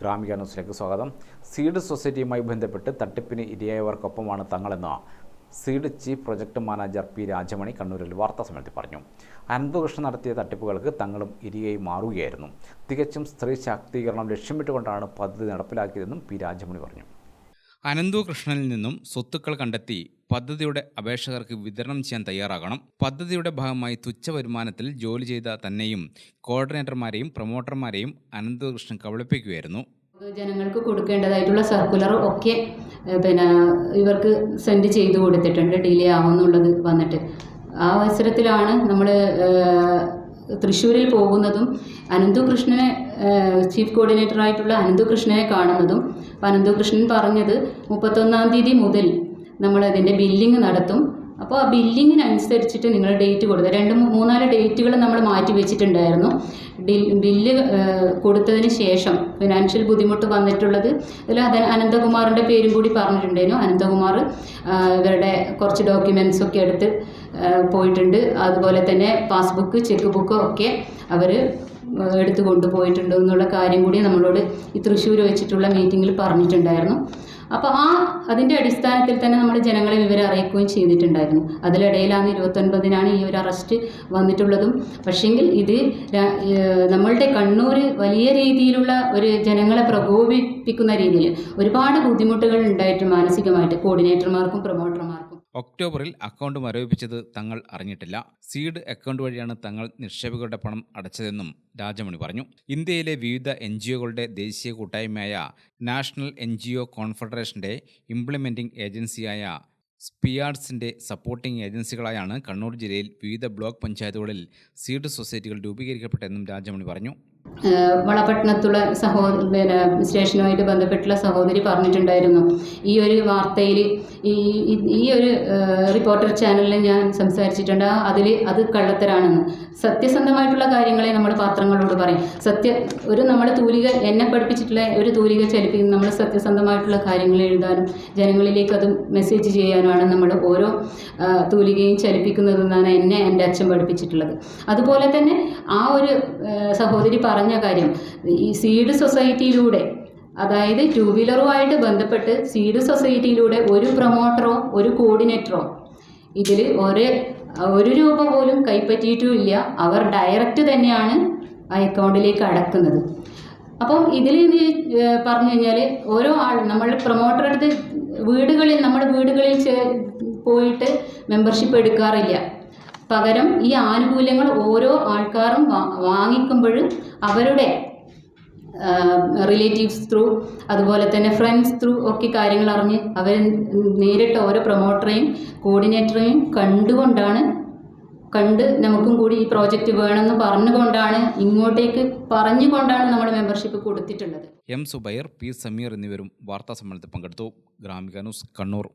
ഗ്രാമിക ന്യൂസിലേക്ക് സ്വാഗതം. സീഡ് സൊസൈറ്റിയുമായി ബന്ധപ്പെട്ട് തട്ടിപ്പിന് ഇരയായവർക്കൊപ്പമാണ് തങ്ങളെന്ന് seed chief project manager P Rajamani കണ്ണൂരിൽ വാർത്താ സമ്മേളനത്തിൽ പറഞ്ഞു. അനന്തകൃഷ്ണൻ നടത്തിയ തട്ടിപ്പുകൾക്ക് തങ്ങളും ഇരയായി മാറുകയായിരുന്നു. തികച്ചും സ്ത്രീ ശാക്തീകരണം ലക്ഷ്യമിട്ടുകൊണ്ടാണ് പദ്ധതി നടപ്പിലാക്കിയതെന്നും പി രാജമണി പറഞ്ഞു. അനന്തു കൃഷ്ണനിൽ നിന്നും സ്വത്തുക്കൾ കണ്ടെത്തി പദ്ധതിയുടെ അപേക്ഷകർക്ക് വിതരണം ചെയ്യാൻ തയ്യാറാകണം. പദ്ധതിയുടെ ഭാഗമായി തുച്ഛ വരുമാനത്തിൽ ജോലി ചെയ്ത തന്നെയും കോർഡിനേറ്റർമാരെയും പ്രൊമോട്ടർമാരെയും അനന്തകൃഷ്ണൻ കബളിപ്പിക്കുകയായിരുന്നു. ജനങ്ങൾക്ക് കൊടുക്കേണ്ടതായിട്ടുള്ള സർക്കുലർ ഒക്കെ പിന്നെ ഇവർക്ക് സെൻഡ് ചെയ്തു കൊടുത്തിട്ടുണ്ട്. ഡിലേ ആവുമെന്നുള്ളത് വന്നിട്ട്. ആ അവസരത്തിലാണ് നമ്മൾ തൃശ്ശൂരിൽ പോകുന്നതും അനന്തു കൃഷ്ണനെ ഏഹ്, ചീഫ് അനന്തു കൃഷ്ണനെ കാണുന്നതും അപ്പോൾ അനന്തു കൃഷ്ണൻ പറഞ്ഞത് മുപ്പത്തൊന്നാം തീയതി മുതൽ നമ്മളതിന്റെ ബില്ലിംഗ് നടത്തും. അപ്പോൾ ആ ബില്ലിങ്ങിനനുസരിച്ചിട്ട് നിങ്ങൾ ഡേറ്റ് കൊടുക്കുക രണ്ട് മൂന്നാൽ ഡേറ്റുകൾ നമ്മൾ മാറ്റി വെച്ചിട്ടുണ്ടായിരുന്നു. ബില്ല് കൊടുത്തതിന് ശേഷം ഫിനാൻഷ്യൽ ബുദ്ധിമുട്ട് വന്നിട്ടുള്ളത്. അതിൽ അത് അനന്തകുമാറിന്റെ പേരും കൂടി പറഞ്ഞിട്ടുണ്ടായിരുന്നു. അനന്തകുമാർ ഇവരുടെ കുറച്ച് ഡോക്യുമെൻസ് ഒക്കെ എടുത്ത് പോയിട്ടുണ്ട്. അതുപോലെ തന്നെ പാസ്ബുക്ക് ചെക്ക് ബുക്ക് ഒക്കെ അവർ എടുത്തു കൊണ്ടുപോയിട്ടുണ്ട് എന്നുള്ള കാര്യം കൂടി നമ്മളോട് ഈ തൃശ്ശൂർ വെച്ചിട്ടുള്ള മീറ്റിങ്ങിൽ പറഞ്ഞിട്ടുണ്ടായിരുന്നു. അപ്പോൾ ആ അതിന്റെ അടിസ്ഥാനത്തിൽ തന്നെ നമ്മൾ ജനങ്ങളെ വിവരം അറിയിക്കുകയും ചെയ്തിട്ടുണ്ടായിരുന്നു. അതിലിടയിലാണ് ഇരുപത്തൊൻപതിനാണ് ഈ ഒരു അറസ്റ്റ് വന്നിട്ടുള്ളതും. പക്ഷേങ്കിൽ ഇത് നമ്മളുടെ കണ്ണൂർ വലിയ രീതിയിലുള്ള ഒരു ജനങ്ങളെ പ്രകോപിപ്പിക്കുന്ന രീതിയിൽ ഒരുപാട് ബുദ്ധിമുട്ടുകൾ ഉണ്ടായിട്ട് മാനസികമായിട്ട് കോർഡിനേറ്റർമാർക്കും പ്രൊമോട്ടർമാർക്കും ഒക്ടോബറിൽ അക്കൗണ്ട് മരവിപ്പിച്ചത് തങ്ങൾ അറിഞ്ഞിട്ടില്ല. സീഡ് അക്കൗണ്ട് വഴിയാണ് തങ്ങൾ നിക്ഷേപകരുടെ പണം അടച്ചതെന്നും രാജമണി പറഞ്ഞു. ഇന്ത്യയിലെ വിവിധ എൻ ദേശീയ കൂട്ടായ്മയായ നാഷണൽ എൻ ജി ഒ കോൺഫെഡറേഷന്റെ ഇംപ്ലിമെന്റിംഗ് ഏജൻസിയായ സ്പിയാർഡ്സിന്റെ സപ്പോർട്ടിംഗ് ഏജൻസികളായാണ് കണ്ണൂർ ജില്ലയിൽ വിവിധ ബ്ലോക്ക് പഞ്ചായത്തുകളിൽ സീഡ് സൊസൈറ്റികൾ രൂപീകരിക്കപ്പെട്ടതെന്നും രാജമണി പറഞ്ഞു. വളപട്ടണത്തുള്ള സഹോ പിന്നെ സ്റ്റേഷനുമായിട്ട് ബന്ധപ്പെട്ടുള്ള സഹോദരി പറഞ്ഞിട്ടുണ്ടായിരുന്നു. ഈ ഒരു വാർത്തയിൽ ഈ ഈ- ഒരു റിപ്പോർട്ടർ ചാനലിൽ ഞാൻ സംസാരിച്ചിട്ടുണ്ട്. അതിൽ അത് കള്ളത്തരാണെന്ന്. സത്യസന്ധമായിട്ടുള്ള കാര്യങ്ങളെ നമ്മൾ പാത്രങ്ങളോട് പറയും. സത്യ ഒരു നമ്മുടെ തൂലിക എന്നെ പഠിപ്പിച്ചിട്ടുള്ള ഒരു തൂലിക ചലിപ്പിക്കും നമ്മൾ സത്യസന്ധമായിട്ടുള്ള കാര്യങ്ങൾ എഴുതാനും ജനങ്ങളിലേക്ക് അത് മെസ്സേജ് ചെയ്യാനുമാണ് നമ്മൾ ഓരോ തൂലികയും ചലിപ്പിക്കുന്നതെന്നാണ് എന്നെ എന്റെ അച്ഛൻ പഠിപ്പിച്ചിട്ടുള്ളത്. അതുപോലെ തന്നെ ആ ഒരു സഹോദരി പറഞ്ഞ കാര്യം. ഈ സീഡ് സൊസൈറ്റിയിലൂടെ അതായത് ടൂ വീലറുമായിട്ട് ബന്ധപ്പെട്ട് സീഡ് സൊസൈറ്റിയിലൂടെ ഒരു പ്രൊമോട്ടറോ ഒരു കോർഡിനേറ്ററോ ഇതിൽ ഒരു ഒരു രൂപ പോലും കൈപ്പറ്റിയിട്ടും ഇല്ല അവർ ഡയറക്റ്റ് തന്നെയാണ് അക്കൗണ്ടിലേക്ക് അടക്കുന്നത്. അപ്പം ഇതിൽ ഇത് പറഞ്ഞു കഴിഞ്ഞാൽ ഓരോ ആൾ നമ്മൾ പ്രൊമോട്ടർ വീടുകളിൽ നമ്മുടെ വീടുകളിൽ പോയിട്ട് മെമ്പർഷിപ്പ് എടുക്കാറില്ല. പകരം ഈ ആനുകൂല്യങ്ങൾ ഓരോ ആൾക്കാരും വാ- വാങ്ങിക്കുമ്പോഴും അവരുടെ റിലേറ്റീവ്സ് ത്രൂ അതുപോലെ തന്നെ ഫ്രണ്ട്സ് ത്രൂ ഒക്കെ കാര്യങ്ങൾ അറിഞ്ഞ് അവർ നേരിട്ട് ഓരോ പ്രൊമോട്ടറെയും കോർഡിനേറ്ററെയും കണ്ടുകൊണ്ടാണ് കണ്ട് നമുക്കും കൂടി ഈ പ്രോജക്റ്റ് വേണമെന്ന് പറഞ്ഞുകൊണ്ടാണ് ഇങ്ങോട്ടേക്ക് പറഞ്ഞുകൊണ്ടാണ് നമ്മൾ മെമ്പർഷിപ്പ് കൊടുത്തിട്ടുള്ളത്. എം സുബൈർ പി സമീർ എന്നിവരും വാർത്താ സമ്മേളനത്തിൽ പങ്കെടുത്തു. ഗ്രാമിക ന്യൂസ് കണ്ണൂർ.